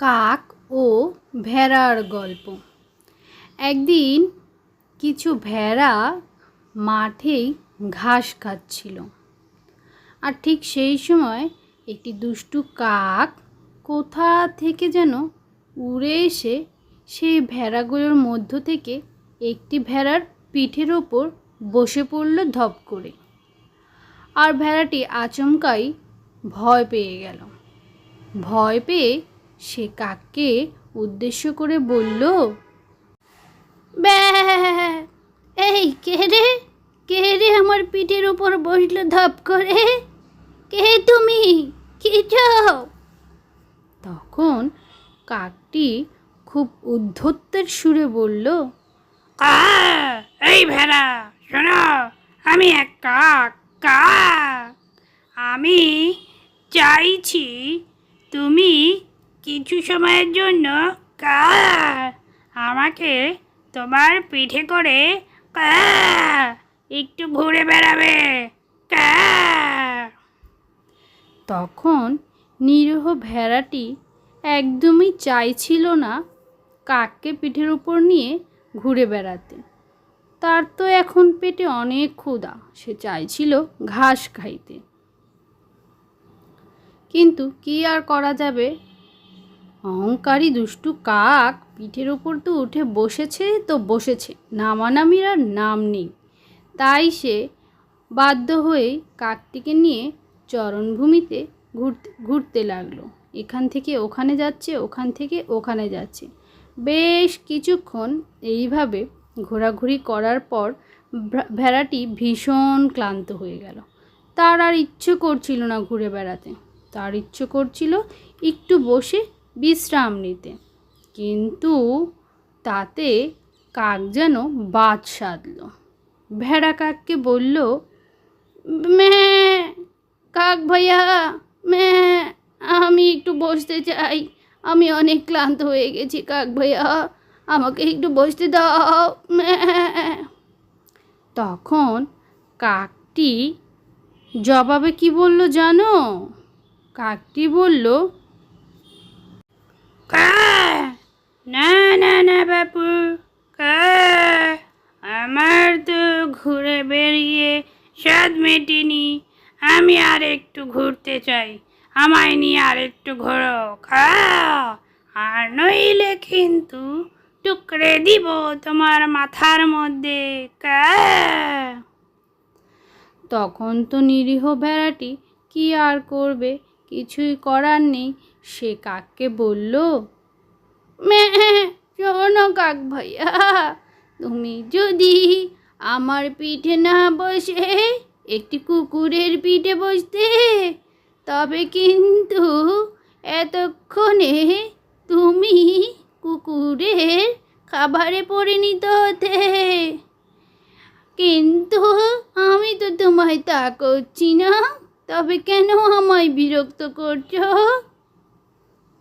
কাক ও ভেড়ার গল্প। একদিন কিছু ভেড়া মাঠেই ঘাস খাচ্ছিল। আর ঠিক সেই সময় একটি দুষ্টু কাক কোথা থেকে যেন উড়ে এসে সেই ভেড়াগুলোর মধ্য থেকে একটি ভেড়ার পিঠের ওপর বসে পড়ল ধপ করে। আর ভেড়াটি আচমকাই ভয় পেয়ে গেল। ভয় পেয়ে সে কাককে উদ্দেশ্য করে বলল এই কে রে? কে রে আমার পিঠের উপর বসল ধপ করে? কে তুমি? কি তখন কাকটি খুব উদ্ধত্তের সুরে বলল এই ভেড়া, শোনো, আমি এক কাক কাক। আমি চাইছি তুমি কিছু সময়ের জন্য আমাকে তোমার পিঠে করে একটু ঘুরে বেড়াবে। তখন নিরীহ ভেড়াটি একদমই চাইছিল না কাককে পিঠের উপর নিয়ে ঘুরে বেড়াতে। তার তো এখন পেটে অনেক ক্ষুধা, সে চাইছিল ঘাস খাইতে। কিন্তু কি আর করা যাবে? অহংকারী দুষ্টু কাক পিঠের ওপর তো উঠে বসেছে তো বসেছে। নামানামির আর নাম নেই। তাই সে বাধ্য হয়ে কাকটিকে নিয়ে চরণভূমিতে ঘুরতে ঘুরতে লাগল। এখান থেকে ওখানে যাচ্ছে, ওখান থেকে ওখানে যাচ্ছে। বেশ কিছুক্ষণ এইভাবে ঘোরাঘুরি করার পর ভেড়াটি ভীষণ ক্লান্ত হয়ে গেল। তার আর ইচ্ছে করছিল না ঘুরে বেড়াতে। তার ইচ্ছে করছিল একটু বসে বিশ্রাম নিতে। কিন্তু তাতে কাক যেন বাদ সাধল। ভেড়া কাককে বলল ম্যাঁ কাক ভাইয়া ম্যাঁ আমি একটু বসতে চাই। আমি অনেক ক্লান্ত হয়ে গেছি, কাক ভাইয়া। আমাকে একটু বসতে দাও তখন কাকটি জবাবে কি বলল জানো? কাকটি বলল কা না না না বাপু কা আমার তো ঘুরে বেরিয়ে স্বাদ মেটেনি। আমি আর একটু ঘুরতে চাই। আমায় নিয়ে আর একটু ঘোরো আর নইলে কিন্তু টুকরে দিব তোমার মাথার মধ্যে তখন তো নিরীহ ভেড়াটি কি আর করবে? কিছুই করার নেই। সে কাককে বলল "ম্যাঁ, শোনো কাক ভাইয়া তুমি যদি আমার পিঠে না বসে, একটি কুকুরের পিঠে বসতে। তবে কিন্তু এতক্ষণে তুমি কুকুরের খাবারে পরিণত হতে। কিন্তু আমি তো তোমায় তা করছি না, তবে কেন আমায় বিরক্ত করছ?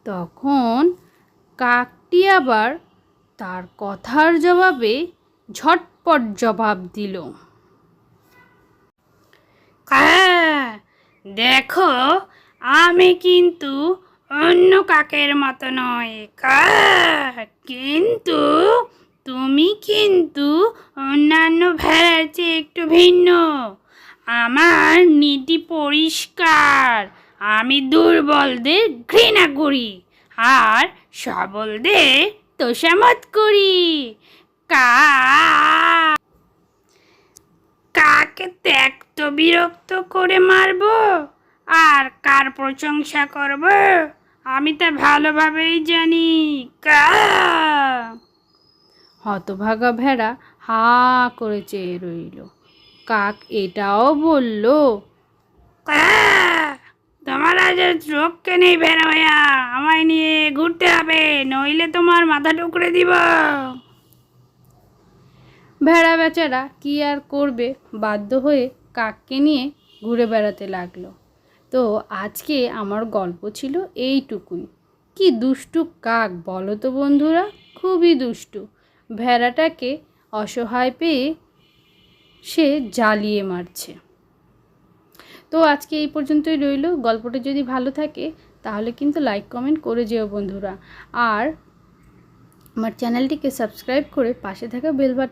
তখন কাকটি আবার তার কথার জবাবে ঝটপট জবাব দিল। কা দেখো, আমি কিন্তু অন্য কাকের মতো নয়। কিন্তু তুমি কিন্তু অন্যান্য ভেড়ার চেয়ে একটু ভিন্ন। আমার নীতি পরিষ্কার। আমি দুর্বলদের ঘৃণা করি আর সবলদের তোষামত করি। কা। কাকে ত্যাক্ত বিরক্ত করে মারবো? আর কার প্রশংসা করব? আমি তা ভালোভাবেই জানি। কা। হতভাগা ভেড়া হা করে চেয়ে রইল। কাক এটাও বলল তোমার আজ চোখকে নেই বের হইয়া আমায় নিয়ে ঘুরতে হবে নইলে তোমার মাথা টুকরে দিব। ভেড়া বেচারা কি আর করবে? বাধ্য হয়ে কাককে নিয়ে ঘুরে বেড়াতে লাগল। তো আজকে আমার গল্প ছিল এইটুকুই। কি দুষ্টু কাক বলো তো বন্ধুরা? খুবই দুষ্টু। ভেড়াটাকে অসহায় পেয়ে সে জ্বালিয়ে মারছে। তো আজকে এই পর্যন্তই রইল। গল্পটা যদি ভালো থাকে, তাহলে কিন্তু লাইক কমেন্ট করে যেও বন্ধুরা। আর আমার চ্যানেলটিকে সাবস্ক্রাইব করে পাশে থাকা বেল বাটন